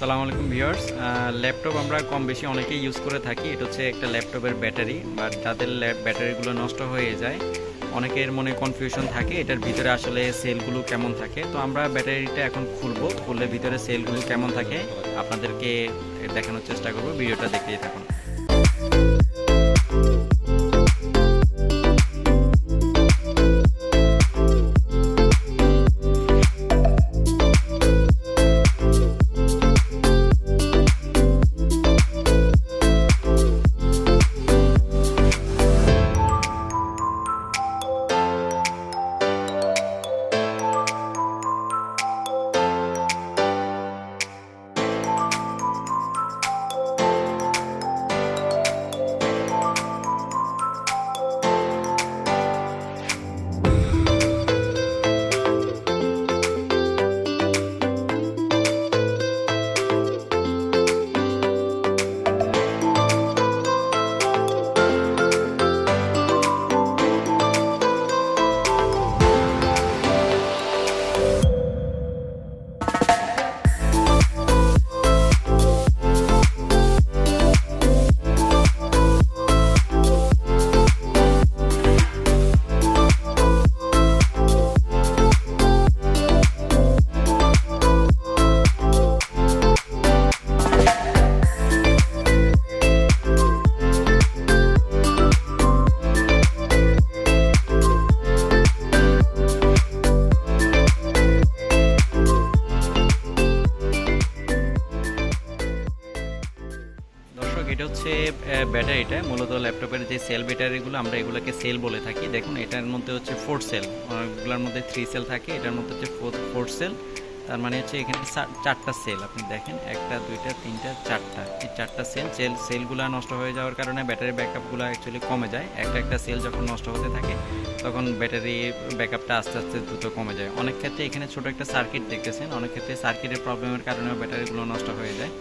সালামু আলাইকুম viewers. Laptop আমরা কম বেশি অনেকেই ইউজ করে থাকি। এটা হচ্ছে একটা ল্যাপটপের ব্যাটারি বাট যাদের ব্যাটারিগুলো নষ্ট হয়ে যায়, অনেকের মনে কনফিউশন থাকে এটার ভিতরে আসলে সেলগুলো কেমন থাকে। তো আমরা ব্যাটারিটা এখন খুলবো, খুললে ভিতরে সেলগুলো কেমন থাকে আপনাদেরকে দেখানোর চেষ্টা করব। ভিডিওটা দেখতেই থাকুন। এটা হচ্ছে ব্যাটারিটা মূলত ল্যাপটপের যে সেল ব্যাটারিগুলো আমরা এগুলোকে সেল বলে থাকি। দেখুন, এটার মধ্যে হচ্ছে ফোর সেল অনেকগুলোর মধ্যে থ্রি সেল থাকে, এটার মধ্যে হচ্ছে ফোর সেল তার মানে হচ্ছে এখানে চারটা সেল আপনি দেখেন, একটা, দুইটা, তিনটা, চারটা। এই চারটা সেল সেল সেলগুলো নষ্ট হয়ে যাওয়ার কারণে ব্যাটারি ব্যাকআপগুলো অ্যাকচুয়ালি কমে যায়। একটা একটা সেল যখন নষ্ট হতে থাকে, তখন ব্যাটারি ব্যাকআপটা আস্তে আস্তে দ্রুত কমে যায়। অনেক ক্ষেত্রে এখানে ছোট একটা সার্কিট দেখতেছেন। অনেক ক্ষেত্রে সার্কিটের প্রবলেমের কারণেও ব্যাটারিগুলো নষ্ট হয়ে যায়।